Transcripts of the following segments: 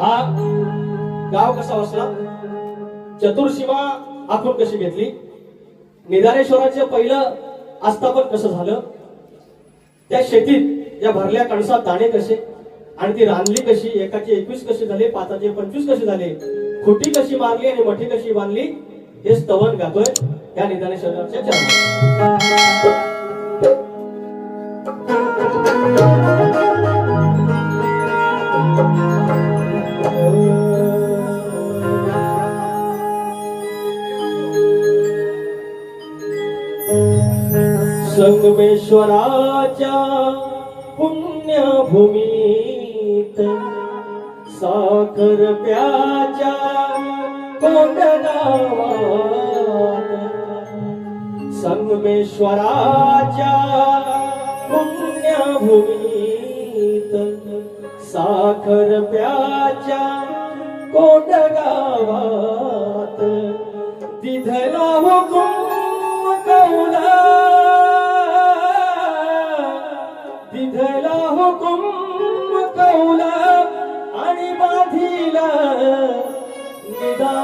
हा गाव कसा वसला चतुर्सीमा आखून कशी घेतली? निदानेश्वराचं पहिलं आस्थापन कसं झालं? त्या शेतीत या भरल्या कणसात दाणे कसे? आणि ती रांधली कशी? एकाची एकवीस कशी झाली? पाचाचे पंचवीस कसे झाले? खुटी कशी मारली आणि मठी कशी बांधली? हे स्तवन गातोय या निदानेश्वराच्या चरणात संगमेश्वराच्या पुण्यभूमीत साखर प्याच्या कोंडगावात संगमेश्वराच्या पुण्यभूमीत साखर प्याच्या कोंडगावात तिथला हुकुम कौला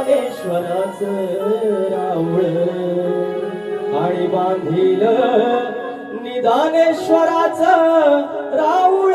ज्ञानेश्वराच रावळ. आणि बांधील निदानेश्वराच राऊळ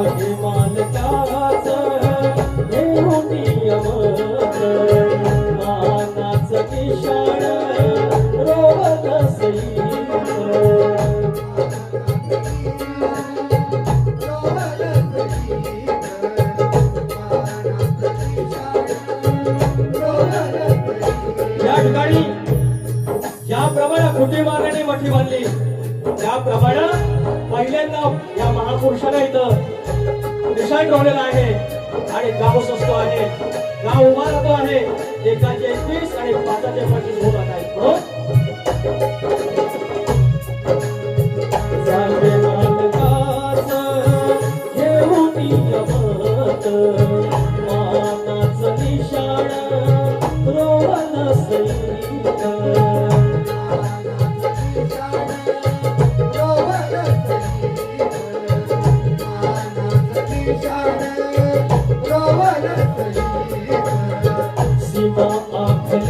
मानाच रोवत या ठिकाणी ज्याप्रमाणे खुटी मार्गाने मठी बांधली त्याप्रमाणे पहिल्यांदा या महापुरुषाला इथं निशाण ठेवलेला आहे. आणि गाव स्वस्त आहे. गाव उभा राहतो आहे. एकाचे एकवीस आणि पाचाचे पंचवीस होत आहेत. म्हणून all up to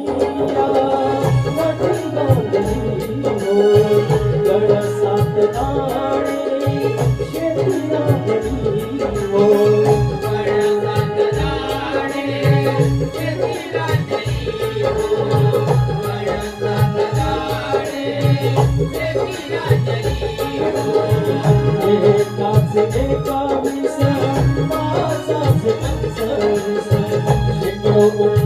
Oh